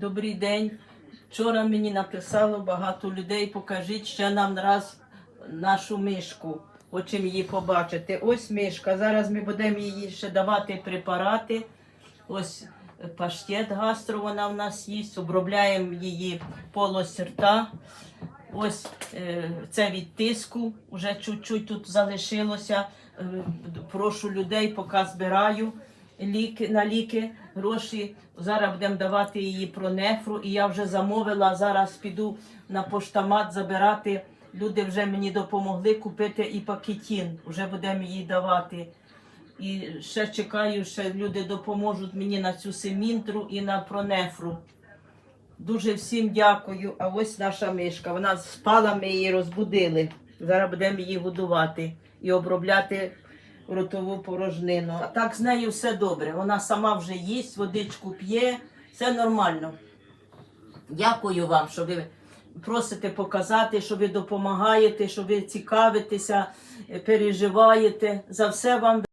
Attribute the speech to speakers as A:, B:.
A: Добрий день. Вчора мені написало багато людей, покажіть ще нам раз нашу мишку. Хочемо її побачити. Ось мишка. Зараз ми будемо їй ще давати препарати. Ось паштет гастро вона в нас їсть. Обробляємо її полость рта. Ось е, це від тиску. Уже чуть-чуть тут залишилося. Е, прошу людей, поки збираю ліки на ліки, гроші. Зараз будемо давати її пронефру. І я вже замовила. Зараз піду на поштамат забирати. Люди вже мені допомогли купити і пакетін. Вже будемо її давати. І ще чекаю, ще люди допоможуть мені на цю семінтру і на пронефру. Дуже всім дякую. А ось наша мишка. Вона спала, ми її розбудили. Зараз будемо її годувати і обробляти ротову порожнину. А так з нею все добре. Вона сама вже їсть, водичку п'є, все нормально. Дякую вам, що ви просите показати, що ви допомагаєте, що ви цікавитеся, е, переживаєте. За все вам